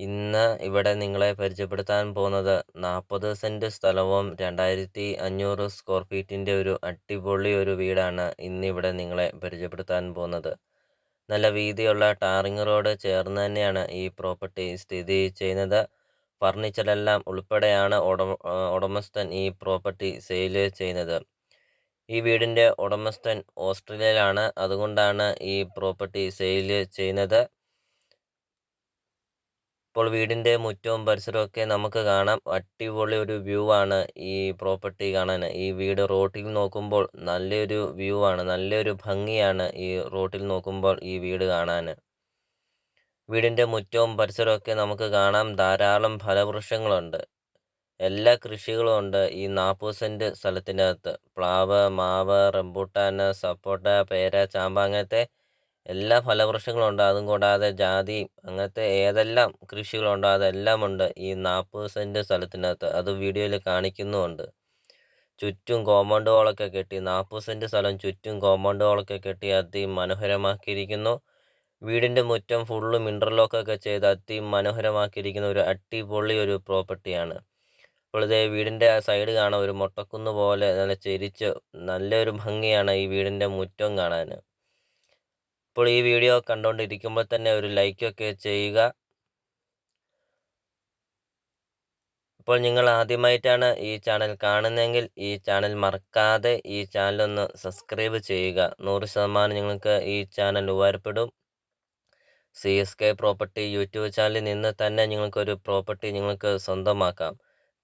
ഇന്ന് ഇവിടെ നിങ്ങളെ പരിചയപ്പെടുത്താൻ പോകുന്നത് നാൽപ്പത് സെന്റ് സ്ഥലവും രണ്ടായിരത്തി അഞ്ഞൂറ് സ്ക്വയർ ഫീറ്റിന്റെ ഒരു അടിപൊളി ഒരു വീടാണ് ഇന്നിവിടെ നിങ്ങളെ പരിചയപ്പെടുത്താൻ പോകുന്നത്. നല്ല വീതിയുള്ള ടാറിങ് റോഡ് ചേർന്ന് തന്നെയാണ് ഈ പ്രോപ്പർട്ടി സ്ഥിതി ചെയ്യുന്നത്. ഫർണിച്ചറെല്ലാം ഉൾപ്പെടെയാണ് ഉടമ ഉടമസ്ഥൻ ഈ പ്രോപ്പർട്ടി സെയിൽ ചെയ്യുന്നത്. ഈ വീടിന്റെ ഉടമസ്ഥൻ ഓസ്ട്രേലിയയിലാണ് അതുകൊണ്ടാണ് ഈ പ്രോപ്പർട്ടി സെയിൽ ചെയ്യുന്നത്. ഇപ്പോൾ വീടിന്റെ മുറ്റവും പരിസരവും ഒക്കെ നമുക്ക് കാണാം. അടിപൊളി ഒരു വ്യൂ ആണ് ഈ പ്രോപ്പർട്ടി കാണാൻ. ഈ വീട് റോട്ടിൽ നോക്കുമ്പോൾ നല്ലൊരു വ്യൂ ആണ്. നല്ലൊരു ഭംഗിയാണ് ഈ റോട്ടിൽ നോക്കുമ്പോൾ ഈ വീട് കാണാൻ. വീടിന്റെ മുറ്റവും പരിസരവും ഒക്കെ നമുക്ക് കാണാം. ധാരാളം ഫലവൃക്ഷങ്ങളുണ്ട്. എല്ലാ കൃഷികളും ഉണ്ട് ഈ നാൽപ്പത് സെന്റ് സ്ഥലത്തിനകത്ത്. പ്ലാവ് മാവ് റംബൂട്ടാൻ സപ്പോട്ട പേര ചാമ്പ അങ്ങനത്തെ എല്ലാ ഫലവൃക്ഷങ്ങളും ഉണ്ട്. അതും കൂടാതെ ജാതി അങ്ങനത്തെ ഏതെല്ലാം കൃഷികളുണ്ടോ അതെല്ലാം ഉണ്ട്. ഈ നാൽപ്പത് സെന്റ് സ്ഥലത്തിനകത്ത് അത് വീഡിയോയിൽ കാണിക്കുന്നുമുണ്ട്. ചുറ്റും കോമ്പൗണ്ട് വാളൊക്കെ കെട്ടി നാൽപ്പത് സെന്റ് സ്ഥലം ചുറ്റും കോമ്പൗണ്ട് വാളൊക്കെ കെട്ടി അതി അതിമനോഹരമാക്കിയിരിക്കുന്നു. വീടിന്റെ മുറ്റം ഫുള്ളും ഇന്റർലോക്കൊക്കെ ചെയ്ത് അതി മനോഹരമാക്കിയിരിക്കുന്ന ഒരു അടിപൊളി ഒരു പ്രോപ്പർട്ടിയാണ് അപ്പോൾ ഇതേ വീടിന്റെ ആ സൈഡ് കാണാം ഒരു മൊട്ടക്കുന്ന് പോലെ നല്ല ചെരിച്ച് നല്ലൊരു ഭംഗിയാണ് ഈ വീടിന്റെ മുറ്റം കാണാൻ. ഇപ്പോൾ ഈ വീഡിയോ കണ്ടുകൊണ്ടിരിക്കുമ്പോൾ തന്നെ ഒരു ലൈക്കൊക്കെ ചെയ്യുക. ഇപ്പോൾ നിങ്ങൾ ആദ്യമായിട്ടാണ് ഈ ചാനൽ കാണുന്നതെങ്കിൽ ഈ ചാനൽ മറക്കാതെ ഈ ചാനൽ ഒന്ന് സബ്സ്ക്രൈബ് ചെയ്യുക. നൂറ് ശതമാനം നിങ്ങൾക്ക് ഈ ചാനൽ ഉപകാരപ്പെടും. C S K property YouTube ചാനലിൽ നിന്ന് തന്നെ നിങ്ങൾക്കൊരു പ്രോപ്പർട്ടി നിങ്ങൾക്ക് സ്വന്തമാക്കാം.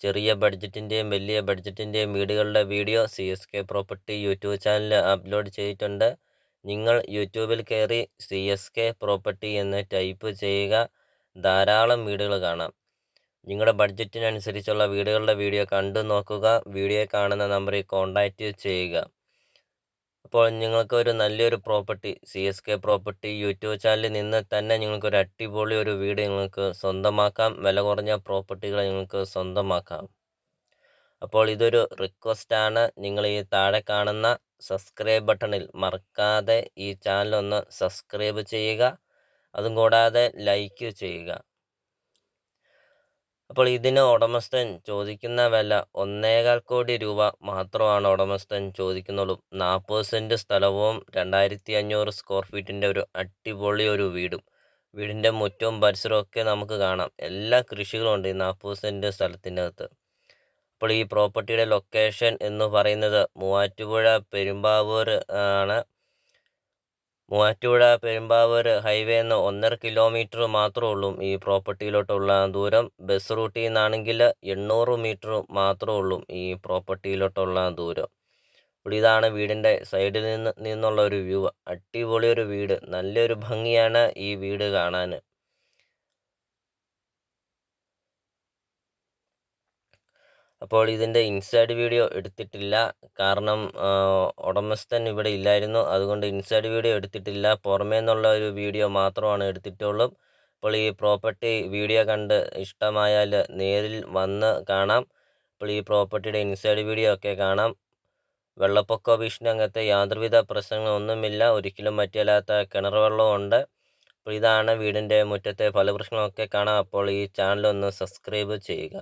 ചെറിയ ബഡ്ജറ്റിന്റെയും വലിയ ബഡ്ജറ്റിന്റെയും വീടുകളുടെ video C S K property YouTube ചാനലിൽ അപ്ലോഡ് ചെയ്തിട്ടുണ്ട്. നിങ്ങൾ യൂട്യൂബിൽ കയറി സി എസ് കെ പ്രോപ്പർട്ടി എന്ന് ടൈപ്പ് ചെയ്യുക. ധാരാളം വീടുകൾ കാണാം. നിങ്ങളുടെ ബഡ്ജറ്റിനനുസരിച്ചുള്ള വീടുകളുടെ വീഡിയോ കണ്ടു നോക്കുക. വീഡിയോ കാണുന്ന നമ്പറിൽ കോൺടാക്റ്റ് ചെയ്യുക. അപ്പോൾ നിങ്ങൾക്ക് ഒരു നല്ലൊരു property C S K property YouTube ചാനലിൽ നിന്ന് തന്നെ നിങ്ങൾക്ക് ഒരു അടിപൊളി ഒരു വീട് നിങ്ങൾക്ക് സ്വന്തമാക്കാം. വില കുറഞ്ഞ പ്രോപ്പർട്ടികൾ നിങ്ങൾക്ക് സ്വന്തമാക്കാം. അപ്പോൾ ഇതൊരു റിക്വസ്റ്റാണ് നിങ്ങൾ ഈ താഴെ കാണുന്ന സബ്സ്ക്രൈബ് ബട്ടണിൽ മറക്കാതെ ഈ ചാനൽ ഒന്ന് സബ്സ്ക്രൈബ് ചെയ്യുക. അതും കൂടാതെ ലൈക്ക് ചെയ്യുക. അപ്പോൾ ഇതിന് ഉടമസ്ഥൻ ചോദിക്കുന്ന വില ഒന്നേകാൽ കോടി രൂപ മാത്രമാണ് ഉടമസ്ഥൻ ചോദിക്കുന്നുള്ളൂ. നാൽപ്പത് സെന്റ് സ്ഥലവും രണ്ടായിരത്തി അഞ്ഞൂറ് സ്ക്വയർ ഫീറ്റിന്റെ ഒരു അടിപൊളി ഒരു വീടും. വീടിന്റെ മുറ്റവും പരിസരവും ഒക്കെ നമുക്ക് കാണാം. എല്ലാ കൃഷികളും ഉണ്ട് ഈ നാൽപ്പത് സെന്റ് സ്ഥലത്തിനകത്ത് അപ്പോൾ ഈ പ്രോപ്പർട്ടിയുടെ ലൊക്കേഷൻ എന്ന് പറയുന്നത് മൂവാറ്റുപുഴ പെരുമ്പാവൂർ ആണ്. മൂവാറ്റുപുഴ പെരുമ്പാവൂർ ഹൈവേ എന്ന് ഒന്നര കിലോമീറ്റർ മാത്രമേ ഉള്ളൂ ഈ പ്രോപ്പർട്ടിയിലോട്ടുള്ള ദൂരം. ബസ് റൂട്ടിൽ നിന്നാണെങ്കിൽ എണ്ണൂറ് മീറ്റർ മാത്രമേ ഉള്ളൂ ഈ പ്രോപ്പർട്ടിയിലോട്ടുള്ള ദൂരം. അപ്പോൾ ഇതാണ് വീടിന്റെ സൈഡിൽ നിന്ന് നിന്നുള്ള ഒരു വ്യൂ. അടിപൊളി ഒരു വീട്. നല്ലൊരു ഭംഗിയാണ് ഈ വീട് കാണാൻ. അപ്പോൾ ഇതിന്റെ ഇൻസൈഡ് വീഡിയോ എടുത്തിട്ടില്ല. കാരണം ഉടമസ്ഥൻ ഇവിടെ ഇല്ലായിരുന്നു. അതുകൊണ്ട് ഇൻസൈഡ് വീഡിയോ എടുത്തിട്ടില്ല. പുറമേ നിന്നുള്ള ഒരു വീഡിയോ മാത്രമാണ് എടുത്തിട്ടുള്ളൂ. അപ്പോൾ ഈ പ്രോപ്പർട്ടി വീഡിയോ കണ്ട് ഇഷ്ടമായാൽ നേരിൽ വന്ന് കാണാം. അപ്പോൾ ഈ പ്രോപ്പർട്ടിയുടെ ഇൻസൈഡ് വീഡിയോ ഒക്കെ കാണാം. വെള്ളപ്പൊക്ക ഭീഷണി അങ്ങനത്തെ യാതൊരുവിധ പ്രശ്നങ്ങളൊന്നുമില്ല ഒരിക്കലും പറ്റിയല്ലാത്ത കിണർ വെള്ളമുണ്ട് അപ്പോൾ ഇതാണ് വീടിന്റെ മുറ്റത്തെ ഫലവൃക്ഷങ്ങളൊക്കെ കാണാം. അപ്പോൾ ഈ ചാനൽ ഒന്ന് സബ്സ്ക്രൈബ് ചെയ്യുക.